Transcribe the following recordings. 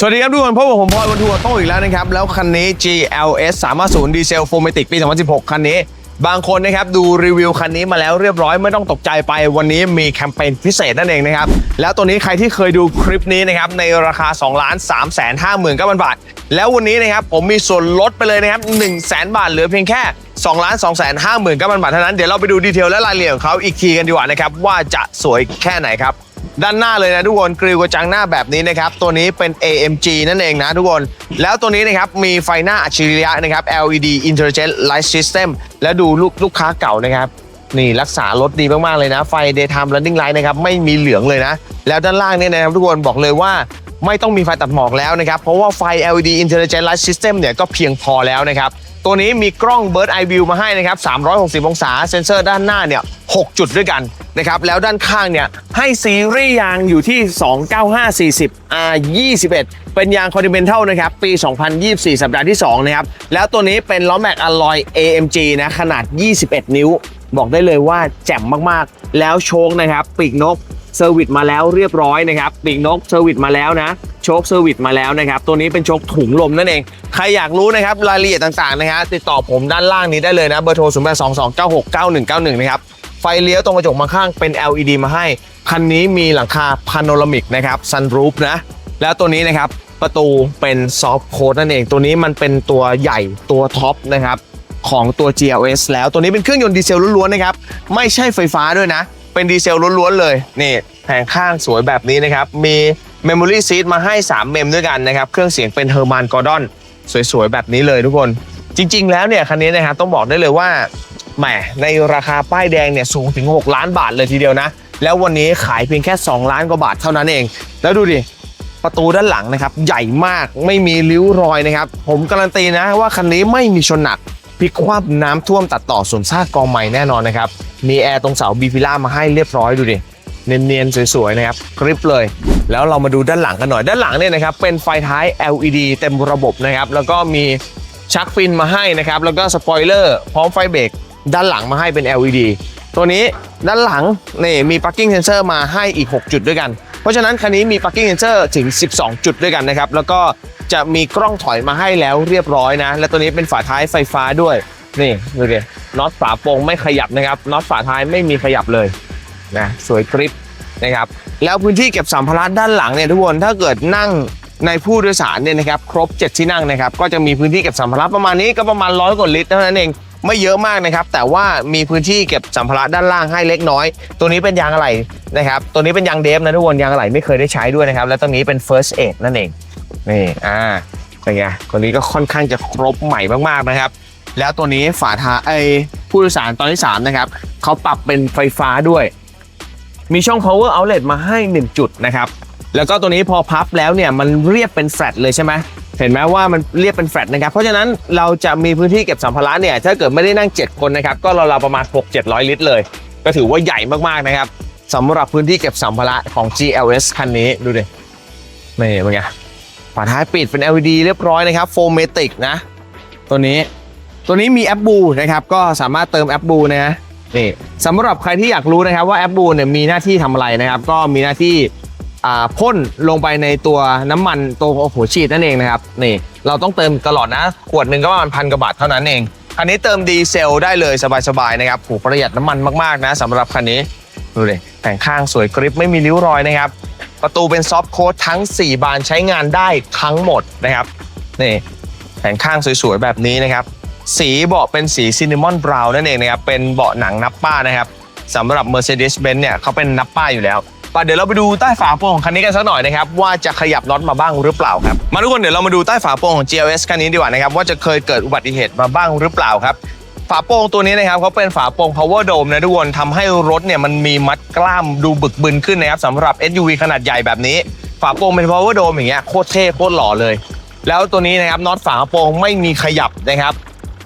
สวัสดีครับทุกคนพบกับผมพลอยบนทัวร์โต้อีกแล้วนะครับ แล้วคันนี้ GLS 350 ดีเซลโฟม a ติกปี 2016 คันนี้ บางคนนะครับดูรีวิวคันนี้มาแล้วเรียบร้อยไม่ต้องตกใจไปวันนี้มีแคมเปญพิเศษนั่นเองนะครับ แล้วตัวนี้ใครที่เคยดูคลิปนี้นะครับ ในราคา2ล้าน3แสน5หมื่นบาท แล้ววันนี้นะครับผมมีส่วนลดไปเลยนะครับ 1 0 0 0 0แสนบาทเหลือเพียงแค่2ล้าน2แสน5หมื่นบาทเท่านั้น เดี๋ยวเราไปดูดีเทลและรายละเอียดของเขาอีกทีกันดีกว่านะครับ ว่าจะสวยแค่ไหนครับ ด้านหน้าเลยนะทุกคนกริลกระจังหน้าแบบนี้นะครับ ตัวนี้เป็น AMG นั่นเองนะทุกคน แล้วตัวนี้นะครับ มีไฟหน้าอัจฉริยะนะครับ LED Intelligent Light System และดูลูกลูกค้าเก่านะครับ นี่รักษารถดีมากๆเลยนะ ไฟ Daytime Running Light นะครับไม่มีเหลืองเลยนะ แล้วด้านล่างเนี่ยนะครับทุกคนบอกเลยว่าไม่ต้องมีไฟตัดหมอกแล้วนะครับ เพราะว่าไฟ LED Intelligent Light System เนี่ยก็เพียงพอแล้วนะครับ ตัวนี้มีกล้อง Bird Eye View มาให้นะครับ 360 องศา เซ็นเซอร์ด้านหน้าเนี่ย 6 จุดด้วยกันนะครับ แล้วด้านข้างเนี่ย ให้ซีรีส์ยางอยู่ที่ 29540 R 21เป็นยาง Continental นะครับ ปี 2024 สัปดาห์ที่ 2 นะครับ แล้วตัวนี้เป็นล้อแม็กอะลอย AMG นะ ขนาด 21 นิ้ว บอกได้เลยว่าแจ่มมากๆ แล้วโชคนะครับ ปีกนกเซอร์วิสมาแล้วเรียบร้อยนะครับปีกนกเซอร์วิสมาแล้วนะโชคเซอร์วิสมาแล้วนะครับ ตัวนี้เป็นโชคถุงลมนั่นเอง ใครอยากรู้นะครับรายละเอียดต่างๆนะฮะติดต่อผมด้านล่างนี้ได้เลยนะเบอร์โทร0 8 2 2 9 6 9 1 9 1นะครับไฟเลี้ยวตรงกระจกมาข้างเป็น LED มาให้ คันนี้มีหลังคาพาโนรามิกนะครับซันรูฟนะแล้วตัวนี้นะครับประตูเป็นซอฟต์โค้ดนั่นเอง ตัวนี้มันเป็นตัวใหญ่ตัวท็อปนะครับ ของตัว GLS แล้วตัวนี้เป็นเครื่องยนต์ดีเซลล้วนๆนะครับ ไม่ใช่ไฟฟ้าด้วยนะ เป็นดีเซลล้วนๆเลยนี่แผงข้างสวยแบบนี้นะครับ มี Memory Seat มาให้ 3 เมมด้วยกันนะครับ เครื่องเสียงเป็น Herman Gordon สวยๆ แบบนี้เลยทุกคน จริง ๆ แล้วเนี่ยคันนี้นะครับต้องบอกได้เลยว่าแหมในราคาป้ายแดงเนี่ยสูงถึง 6 ล้านบาทเลยทีเดียวนะ แล้ววันนี้ขายเพียงแค่ 2 ล้านกว่าบาทเท่านั้นเอง แล้วดูดิประตูด้านหลังนะครับ ใหญ่มากไม่มีริ้วรอยนะครับ ผมการันตีนะว่าคันนี้ไม่มีชนหนัก พลิกคว่ำน้ำท่วมตัดต่อส่วนซากกองใหม่แน่นอนนะครับ มีแอร์ตรงเสาบีฟิล่ามาให้เรียบร้อยดูดิเนียนๆ สวยๆ นะครับกริปเลย แล้วเรามาดูด้านหลังกันหน่อย ด้านหลังเนี่ยนะครับ เป็นไฟท้าย LED เต็มระบบนะครับ แล้วก็มีชักฟินมาให้นะครับ แล้วก็สปอยเลอร์พร้อมไฟเบรกด้านหลังมาให้เป็น LED ตัวนี้ด้านหลังนี่มี parking sensor มาให้อีก 6 จุดด้วยกัน เพราะฉะนั้นคันนี้มี parking sensor ถึง 12 จุดด้วยกันนะครับ แล้วก็จะมีกล้องถอยมาให้แล้วเรียบร้อยนะ และตัวนี้เป็นฝาท้ายไฟฟ้าด้วย นี่ดูดิน็อตฝาโปร่งไม่ขยับนะครับน็อตฝาท้ายไม่มีขยับเลยนะสวยกริปนะครับแล้วพื้นที่เก็บสัมภาระด้านหลังเนี่ยทุกคนถ้าเกิดนั่งในผู้โดยสารเนี่ยนะครับครบ 7 ที่นั่งนะครับก็จะมีพื้นที่เก็บสัมภาระประมาณนี้ก็ประมาณร้อยกว่าลิตรเท่านั้นเอง ไม่เยอะมากนะครับ แต่ว่ามีพื้นที่เก็บสัมภาระด้านล่างให้เล็กน้อย ตัวนี้เป็นยางอะไหล่นะครับ ตัวนี้เป็นยางเดฟนะทุกคนยางอะไหล่ไม่เคยได้ใช้ด้วยนะครับ แล้วตัวนี้เป็น first aid นั่นเองนี่อ่าเป็นไงตัวนี้ก็ค่อนข้างจะครบใหม่มากๆนะครับ แล้วตัวนี้ฝาท้าไอผู้โดยสารตอนที่3นะครับเขาปรับเป็นไฟฟ้าด้วย มีช่อง power outlet มาให้ 1 จุดนะครับ แล้วก็ตัวนี้พอพับแล้วเนี่ยมันเรียบเป็นแฟลตเลยใช่ไหมเห็นไหมว่ามันเรียบเป็นแฟลตนะครับ เพราะฉะนั้นเราจะมีพื้นที่เก็บสัมภาระเนี่ยถ้าเกิดไม่ได้นั่ง 7 คนนะครับ ก็เราวๆประมาณ 6-700 ลิตรเลย ก็ถือว่าใหญ่มากๆนะครับสำหรับพื้นที่เก็บสัมภาระของ GLS คันนี้ดูดินี่เป็นไงฝาท้ายปิดเป็น LED เรียบร้อยนะครับโฟมเมติกนะ ตัวนี้ตัวนี้มีแอปบูนะครับ ก็สามารถเติมแอปบูนะนี่สำหรับใครที่อยากรู้นะครับว่าแอปบูเนี่ยมีหน้าที่ทำอะไรนะครับ ก็มีหน้าที่ พ่นลงไปในตัวน้ำมันตัวหัวฉีดนั่นเองนะครับนี่เราต้องเติมตลอดนะ ขวดหนึ่งก็ประมาณพันกว่าบาทเท่านั้นเองคันนี้เติมดีเซลได้เลยสบายๆนะครับโหประหยัดน้ำมันมากๆนะสำหรับคันนี้ดูเลยแต่งข้างสวยกริปไม่มีริ้วรอยนะครับ ประตูเป็นซอฟต์โค้ดทั้ง 4 บานใช้งานได้ทั้งหมดนะครับนี่แผงข้างสวยๆแบบนี้นะครับ สีเบาะเป็นสีซินนามอนบราวน์นั่นเองนะครับเป็นเบาะหนังนับป้านะครับสำหรับ Mercedes-Benz เนี่ยเขาเป็นนับป้าอยู่แล้ว เดี๋ยวเราไปดูใต้ฝาโปร่งของคันนี้กันสักหน่อยนะครับว่าจะขยับน็อตมาบ้างหรือเปล่าครับมาทุกคนเดี๋ยวเรามาดูใต้ฝาโปร่งของ GLS คันนี้ดีกว่านะครับว่าจะเคยเกิดอุบัติเหตุมาบ้างหรือเปล่าครับฝาโปร่งตัวนี้นะครับเขาเป็นฝาโปร่ง power dome นะทุกคนทำให้รถเนี่ยมันมีมัดกล้ามดูบึกบึนขึ้นนะครับสำหรับ SUV ขนาดใหญ่แบบนี้ ฝาโปร่งเป็น power dome อย่างเงี้ยโคตรเท่โคตรหล่อเลย แล้วตัวนี้นะครับน็อตฝาโปรงไม่มีขยับนะครับ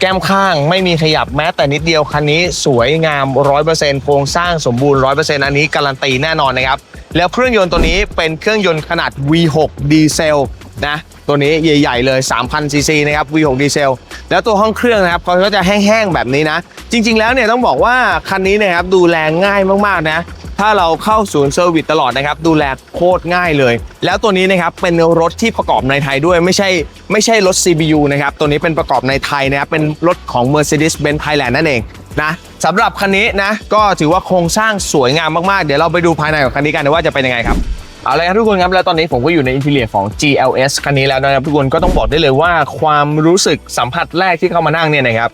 แก้มข้างไม่มีขยับแม้แต่นิดเดียวคันนี้สวยงาม 100%โครงสร้างสมบูรณ์ 100%อันนี้การันตีแน่นอนนะครับ แล้วเครื่องยนต์ตัวนี้เป็นเครื่องยนต์ขนาด V6 ดีเซลนะตัวนี้ใหญ่ ๆ เลย 3,000ซีซีนะครับ V6 ดีเซล แล้วตัวห้องเครื่องนะครับเขาก็จะแห้งๆแบบนี้นะ จริง ๆ แล้วเนี่ยต้องบอกว่าคันนี้นะครับดูแลง่ายมากๆนะ ถ้าเราเข้าศูนย์เซอร์วิสตลอดนะครับ ดูแลโคตรง่ายเลย แล้วตัวนี้นะครับเป็นรถที่ประกอบในไทยด้วยไม่ใช่ไม่ใช่รถ CBU นะครับ ตัวนี้เป็นประกอบในไทยนะครับ เป็นรถของ Mercedes-Benz Thailand นั่นเองนะสำหรับคันนี้นะก็ถือว่าโครงสร้างสวยงามมาก ๆ เดี๋ยวเราไปดูภายในของคันนี้กันว่าจะเป็นยังไงครับเอาลยครับทุกคนครับแล้วตอนนี้ผมก็อยู่ในอินทีเรียของ GLS คันนี้แล้วนะครับทุกคนก็ต้องบอกได้เลยว่าความรู้สึกสัมผัสแรกที่เข้ามานั่งเนี่ยนะครับ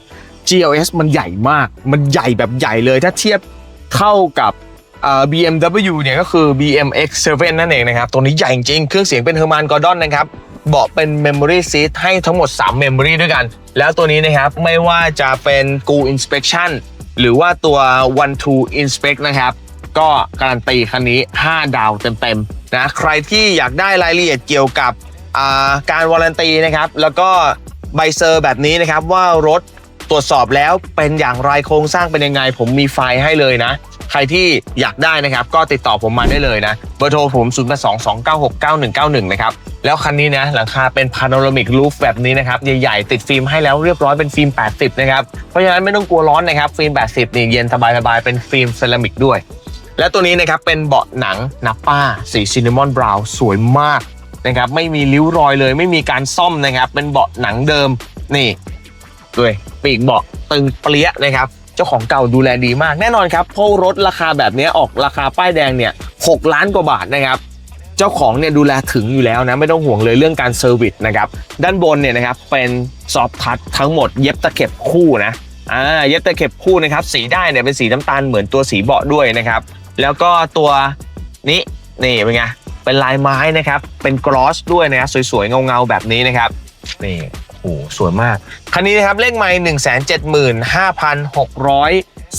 GLS มันใหญ่มาก มันใหญ่แบบใหญ่เลยถ้าเทียบเท่ากับ BMW เนี่ยก็คือ BMX7 นั่นเองนะครับ ตัวนี้ใหญ่จริง เครื่องเสียงเป็น Herman Gordon นนะครับเบาะเป็น Memory Seat ให้ทั้งหมด 3 Memory ด้วยกัน แล้วตัวนี้นะครับ ไม่ว่าจะเป็น Go Inspection หรือว่าตัว One to Inspect นะครับ ก็การันตีคันนี้ 5 ดาวเต็มๆนะใครที่อยากได้รายละเอียดเกี่ยวกับาการวารันตีนะครับ แล้วก็ใบเซอร์แบบนี้นะครับว่ารถตรวจสอบแล้วเป็นอย่างไรโครงสร้างเป็นยังไง ผมมีไฟล์ให้เลยนะ ใครที่อยากได้นะครับ ก็ติดต่อผมมาได้เลยนะ เบอร์โทรผม0 2 2 9 6 9 1 9 1 นะครับ แล้วคันนี้นะ หลังคาเป็นพาโนรามิกลูฟแบบนี้นะครับ ใหญ่ๆ ติดฟิล์มให้แล้วเรียบร้อยเป็นฟิล์ม 80 นะครับ เพราะฉะนั้นไม่ต้องกลัวร้อนนะครับ ฟิล์ม 80 นี่เย็นสบายๆ เป็นฟิล์มเซรามิกด้วย และตัวนี้นะครับเป็นเบาะหนังนับป้า สีซินนามอนบราวน์สวยมากนะครับไม่มีริ้วรอยเลย ไม่มีการซ่อมนะครับ เป็นเบาะหนังเดิมนี่ด้วยปีกเบาะตึงเปรี้ยนะครับ เจ้าของเก่าดูแลดีมากแน่นอนครับเพราะรถราคาแบบนี้ออกราคาป้ายแดงเนี่ย6ล้านกว่าบาทนะครับเจ้าของเนี่ยดูแลถึงอยู่แล้วนะไม่ต้องห่วงเลยเรื่องการเซอร์วิสนะครับด้านบนเนี่ยนะครับเป็นซอฟทัชทั้งหมดเย็บตะเข็บคู่นะอ่าเย็บตะเข็บคู่นะครับสีได้เนี่ยเป็นสีน้ำตาลเหมือนตัวสีเบาะด้วยนะครับแล้วก็ตัวนี้นี่เป็นไงเป็นลายไม้นะครับเป็นกรอสด้วยนะครับสวยๆเงาๆแบบนี้นะครับนี่ โอ้โหสวยมาก คันนี้นะครับเลขไมล์หนึ่งแสนเจ็ดหมื่นห้าพันหกร้อย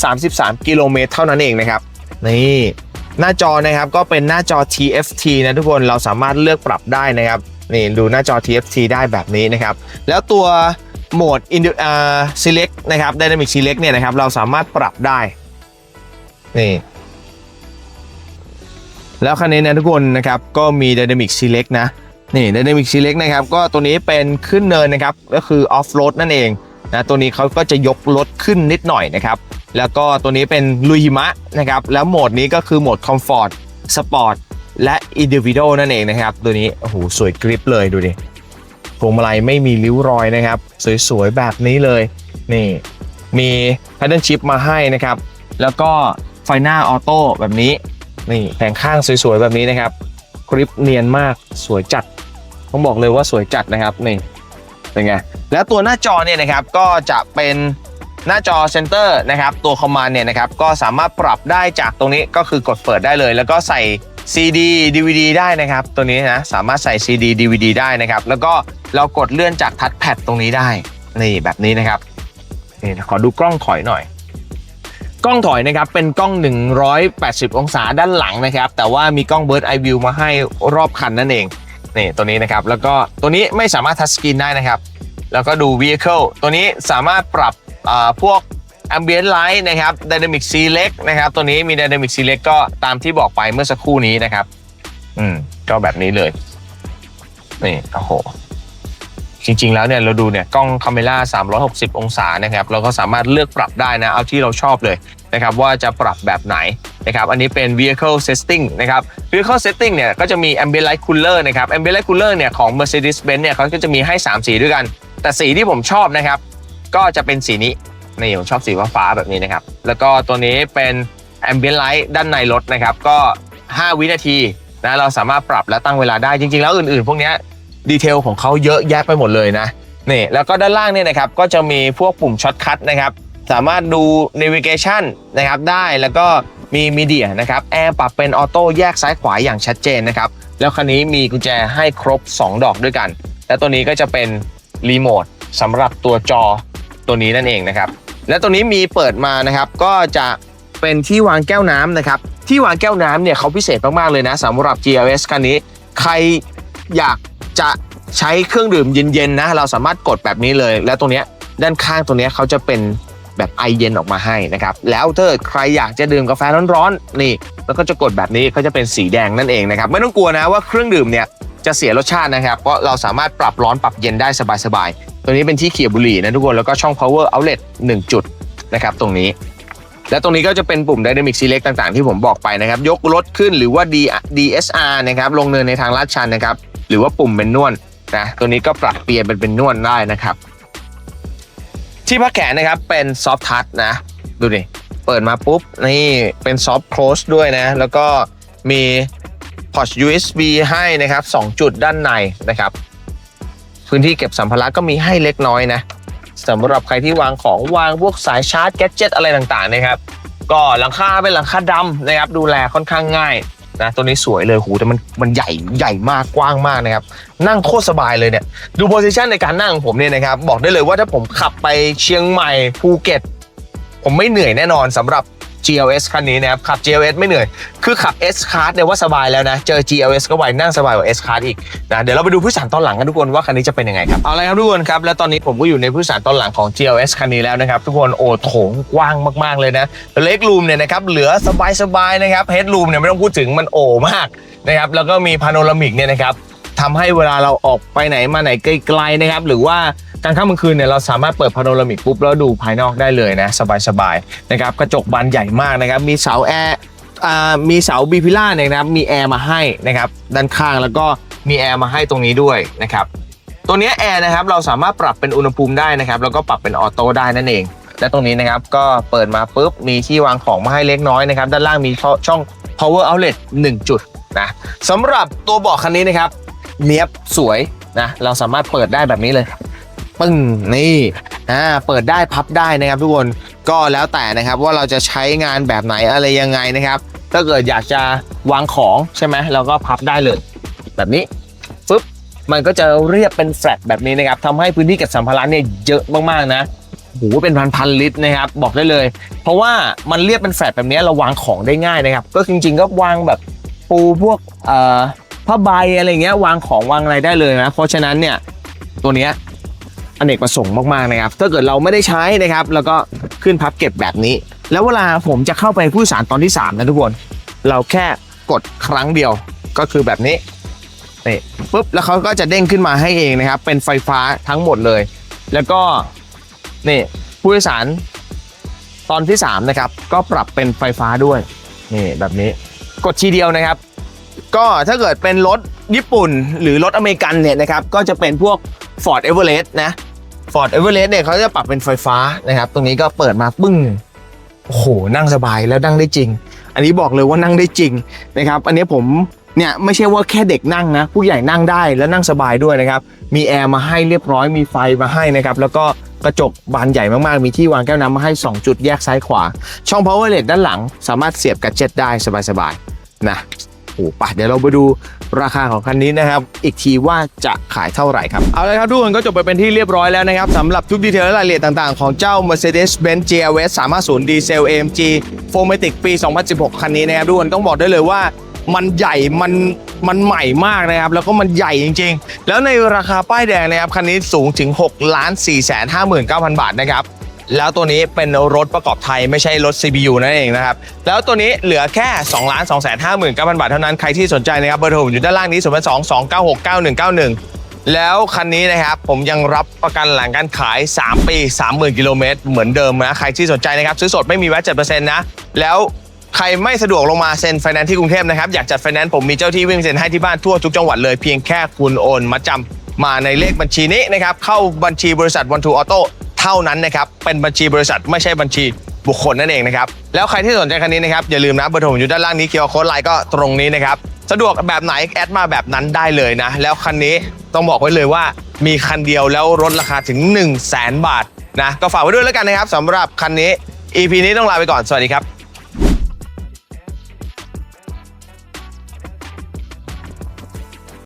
สามสิบสามกิโลเมตรเท่านั้นเองนะครับ นี่หน้าจอนะครับก็เป็นหน้าจอ TFT นะทุกคนเราสามารถเลือกปรับได้นะครับนี่ดูหน้าจอ TFT ได้แบบนี้นะครับ แล้วตัวโหมด Indu อ่า Select นะครับ Dynamic Select เนี่ยนะครับ เราสามารถปรับได้ นี่ แล้วคันนี้นะทุกคนนะครับ ก็มี Dynamic Select นะ นี่ Dynamic Select นะครับก็ตัวนี้เป็นขึ้นเนินนะครับก็คือ Off Road นั่นเองนะตัวนี้เขาก็จะยกรถขึ้นนิดหน่อยนะครับแล้วก็ตัวนี้เป็นลุยหิมะนะครับแล้วโหมดนี้ก็คือโหมด Comfort Sport และ Individual นั่นเองนะครับตัวนี้โอ้โหสวยกริปเลยดูดิพวงมาลัยไม่มีริ้วรอยนะครับ สวยๆแบบนี้เลยนี่มี Paddle Shift มาให้นะครับ แล้วก็ไฟหน้าออโต้แบบนี้นี่แผงข้างสวยๆแบบนี้นะครับกริปเนียนมากสวยจัด ต้องบอกเลยว่าสวยจัดนะครับนี่เป็นไงแล้วตัวหน้าจอเนี่ยนะครับก็จะเป็นหน้าจอเซนเตอร์นะครับตัวคอมมานด์เนี่ยนะครับก็สามารถปรับได้จากตรงนี้ก็คือกดเปิดได้เลย แล้วก็ใส่ CD DVD ได้นะครับ ตัวนี้นะสามารถใส่ CD DVD ได้นะครับ แล้วก็เรากดเลื่อนจากทัชแพดตรงนี้ได้นี่แบบนี้นะครับนี่ขอดูกล้องถอยหน่อย กล้องถอยนะครับเป็นกล้อง 180 องศาด้านหลังนะครับ แต่ว่ามีกล้อง Bird Eye View มาให้รอบคันนั่นเอง นี่ตัวนี้นะครับ แล้วก็ตัวนี้ไม่สามารถทัชสกรีนได้นะครับ แล้วก็ดู Vehicle ตัวนี้สามารถปรับพวก Ambient Light นะครับ Dynamic Select นะครับ ตัวนี้มี Dynamic Select ก็ตามที่บอกไปเมื่อสักครู่นี้นะครับ อืม ก็แบบนี้เลย นี่โอ้โหจริงๆ แล้วเนี่ยเราดูเนี่ยกล้องคาเมล่า360 องศานะครับ เราก็สามารถเลือกปรับได้นะ เอาที่เราชอบเลย นะครับว่าจะปรับแบบไหนนะครับอันนี้เป็น vehicle setting นะครับ vehicle setting เนี่ยก็จะมี ambient light cooler นะครับ ambient light cooler เนี่ยของ Mercedes-Benz เนี่ยเขาก็จะมีให้ 3 สีด้วยกัน แต่สีที่ผมชอบนะครับ ก็จะเป็นสีนี้นี่ผมชอบสีฟ้าแบบนี้นะครับ แล้วก็ตัวนี้เป็น ambient light ด้านในรถนะครับ ก็ 5 วินาทีนะเราสามารถปรับและตั้งเวลาได้จริง ๆ แล้วอื่นๆ พวกนี้ดีเทลของเขาเยอะแยะไปหมดเลยนะนี่แล้วก็ด้านล่างเนี่ยนะครับก็จะมีพวกปุ่มช็อตคัทนะครับ สามารถดู navigation นะครับได้แล้วก็มีมีเดียนะครับแอร์ปรับเป็นออโต้แยกซ้ายขวาอย่างชัดเจนนะครับแล้วคันนี้มีกุญแจให้ครบ 2 ดอกด้วยกัน และตัวนี้ก็จะเป็นรีโมทสำหรับตัวจอตัวนี้นั่นเองนะครับและตัวนี้มีเปิดมานะครับก็จะเป็นที่วางแก้วน้ำนะครับที่วางแก้วน้ำเนี่ยเขาพิเศษมาก ๆ เลยนะสำหรับ GLS คันนี้ ใครอยากจะใช้เครื่องดื่มเย็น ๆ นะ เราสามารถกดแบบนี้เลย แล้วตรงเนี้ยด้านข้างตรงเนี้ยเขาจะเป็น แบบไอเย็นออกมาให้นะครับ แล้วถ้าใครอยากจะดื่มกาแฟร้อนๆนี่แล้วก็จะกดแบบนี้เขาจะเป็นสีแดงนั่นเองนะครับ ไม่ต้องกลัวนะว่าเครื่องดื่มเนี่ยจะเสียรสชาตินะครับ เพราะเราสามารถปรับร้อนปรับเย็นได้สบายๆ ตัวนี้เป็นที่เขี่ยบุหรี่นะทุกคนแล้วก็ช่อง power outlet 1 จุดนะครับตรงนี้ และตรงนี้ก็จะเป็นปุ่ม dynamic select ต่างๆ ที่ผมบอกไปนะครับ ยกรถขึ้นหรือว่า D DSR นะครับลงเนินในทางลาดชันนะครับหรือว่าปุ่มเป็นนวลนะตัวนี้ก็ปรับเปลี่ยนเป็นเป็นนวลได้นะครับ ที่พักแขนนะครับเป็น soft touch นะ ดูดิ เปิดมาปุ๊บ นี่เป็น soft close ด้วยนะ แล้วก็มี port USB ให้นะครับ 2 จุดด้านในนะครับ พื้นที่เก็บสัมภาระก็มีให้เล็กน้อยนะสำหรับใครที่วางของวางพวกสายชาร์จแกดเจิตอะไรต่างๆนะครับ ก็หลังคาเป็นหลังคาดำนะครับ ดูแลค่อนข้างง่าย นะตัวนี้สวยเลยหูแต่มันมันใหญ่ใหญ่มากกว้างมากนะครับ นั่งโคตรสบายเลยเนี่ย ดูโพซิชันในการนั่งของผมเนี่ยนะครับ บอกได้เลยว่าถ้าผมขับไปเชียงใหม่ภูเก็ต ผมไม่เหนื่อยแน่นอนสำหรับ GLS คันนี้นะครับขับ GLS ไม่เหนื่อย คือขับ S Class เนี่ยว่าสบายแล้วนะ เจอ GLS ก็ไหวนั่งสบายกว่า S Class อีกนะเดี๋ยวเราไปดูผู้สารตอนหลังกันทุกคนว่าคันนี้จะเป็นยังไงครับเอาละครับทุกคนครับแล้วตอนนี้ผมก็อยู่ในผู้สารตอนหลังของ GLS คันนี้แล้วนะครับทุกคนโอ้โถงกว้างมากๆเลยนะเล็กรูมเนี่ยนะครับเหลือสบายๆนะครับเฮดรูมเนี่ยไม่ต้องพูดถึงมันโอมากนะครับแล้วก็มีพาโนรามิกเนี่ยนะครับ ทำให้เวลาเราออกไปไหนมาไหนไกลๆนะครับ หรือว่ากลางค่ำกลางคืนเนี่ยเราสามารถเปิดพาโนรามิกปุ๊บแล้วดูภายนอกได้เลยนะ สบายๆนะครับกระจกบานใหญ่มากนะครับมีเสาแอร์อ่ามีเสาบีพิล่าเนี่ยนะครับมีแอร์มาให้นะครับด้านข้างแล้วก็มีแอร์มาให้ตรงนี้ด้วยนะครับตัวเนี้ยแอร์นะครับเราสามารถปรับเป็นอุณหภูมิได้นะครับแล้วก็ปรับเป็นออโต้ได้นั่นเอง และตรงนี้นะครับก็เปิดมาปุ๊บมีที่วางของมาให้เล็กน้อยนะครับด้านล่างมีช่อง power outlet 1 จุดนะสำหรับตัวเบาะคันนี้นะครับ เนี้ยบสวยนะ เราสามารถเปิดได้แบบนี้เลยปึ้งนี่อ่าเปิดได้พับได้นะครับทุกคนก็แล้วแต่นะครับว่าเราจะใช้งานแบบไหนอะไรยังไงนะครับ ถ้าเกิดอยากจะวางของใช่ไหมเราก็พับได้เลย แบบนี้ปึ๊บมันก็จะเรียบเป็นแฟลตแบบนี้นะครับทำให้พื้นที่เก็บสัมภาระเนี่ยเยอะมากๆนะโหเป็นพันๆลิตรนะครับ บอกได้เลย เพราะว่ามันเรียบเป็นแฟลตแบบนี้เราวางของได้ง่ายนะครับ ก็จริง ๆ ก็วางแบบปูพวกเอ่อ ผ้าใบอะไรเงี้ยวางของวางอะไรได้เลยนะเพราะฉะนั้นเนี่ยตัวเนี้ยอเนกประสงค์มากๆนะครับถ้าเกิดเราไม่ได้ใช้นะครับ แล้วก็ขึ้นพับเก็บแบบนี้ แล้วเวลาผมจะเข้าไปผู้โดสารตอนที่ 3 นะทุกคน เราแค่กดครั้งเดียวก็คือแบบนี้นี่ปุ๊บแล้วเขาก็จะเด้งขึ้นมาให้เองนะครับ เป็นไฟฟ้าทั้งหมดเลย แล้วก็นี่ผู้โดยสารตอนที่ 3 นะครับ ก็ปรับเป็นไฟฟ้าด้วยนี่แบบนี้กดทีเดียวนะครับ ก็ถ้าเกิดเป็นรถญี่ปุ่นหรือรถอเมริกันเนี่ยนะครับก็จะเป็นพวก Ford Everest นะ Ford Everest เนี่ยเขาจะปรับเป็นไฟฟ้านะครับ ตรงนี้ก็เปิดมาปึ้งโอ้โหนั่งสบายแล้วนั่งได้จริง อันนี้บอกเลยว่านั่งได้จริงนะครับ อันนี้ผมเนี่ยไม่ใช่ว่าแค่เด็กนั่งนะ ผู้ใหญ่นั่งได้แล้วนั่งสบายด้วยนะครับ มีแอร์มาให้เรียบร้อยมีไฟมาให้นะครับ แล้วก็กระจกบานใหญ่มากๆ มีที่วางแก้วน้ำมาให้ 2 จุดแยกซ้ายขวา ช่อง power outlet ด้านหลัง สามารถเสียบกัจเจ็ตได้สบายๆนะ โอ้ปะเดี๋ยวเราไปดูราคาของคันนี้นะครับ อีกทีว่าจะขายเท่าไหร่ครับ เอาลยครับทุกคนก็จบไปเป็นที่เรียบร้อยแล้วนะครับสำหรับทุกดีเทลและรายละเอียดต่างๆ ของเจ้า Mercedes-Benz GLS 350 Diesel AMG 4matic ปี 2016 คันนี้นะครับทุกคนต้องบอกได้เลยว่ามันใหญ่มันมันใหม่มากนะครับ แล้วก็มันใหญ่จริง ๆ แล้วในราคาป้ายแดงนะครับคันนี้สูงถึง6ล้าน4แสน59,000 บาทนะครับ แล้วตัวนี้เป็นรถประกอบไทยไม่ใช่รถ CBU นั่นเองนะครับ แล้วตัวนี้เหลือแค่ 2 2 5 9 0 0 0 บาทเท่านั้น ใครที่สนใจนะครับเบอร์โทรผมอยู่ด้านล่างนี้ 0 2 2 9 6 9 1 9 1 แล้วคันนี้นะครับผมยังรับประกันหลังการขาย 3 ปี 30,000 กิโลเมตรเหมือนเดิมนะ ใครที่สนใจนะครับซื้อสดไม่มีแวต7%นะ แล้วใครไม่สะดวกลงมาเซ็นไฟแนนซ์ที่กรุงเทพนะครับ อยากจัดไฟแนนซ์ผมมีเจ้าที่วิ่งเซ็นให้ที่บ้านทั่วทุกจังหวัดเลยเพียงแค่คุณโอนมาจำมาในเลขบัญชีนี้นะครับ เข้าบัญชีบริษัทวันทูออโต้ เท่านั้นนะครับ เป็นบัญชีบริษัทไม่ใช่บัญชีบุคคลนั่นเองนะครับ แล้วใครที่สนใจคันนี้นะครับ อย่าลืมนะเบอร์โทรอยู่ด้านล่างนี้เคียวโค้ดไลน์ก็ตรงนี้นะครับ สะดวกแบบไหนแอดมาแบบนั้นได้เลยนะ แล้วคันนี้ต้องบอกไว้เลยว่ามีคันเดียวแล้วลดราคาถึง 1 0 0 0 0แบาทนะ ก็ฝากไว้ด้วยแล้วกันนะครับสำหรับคันนี้ EP นี้ต้องลาไปก่อน สวัสดีครับ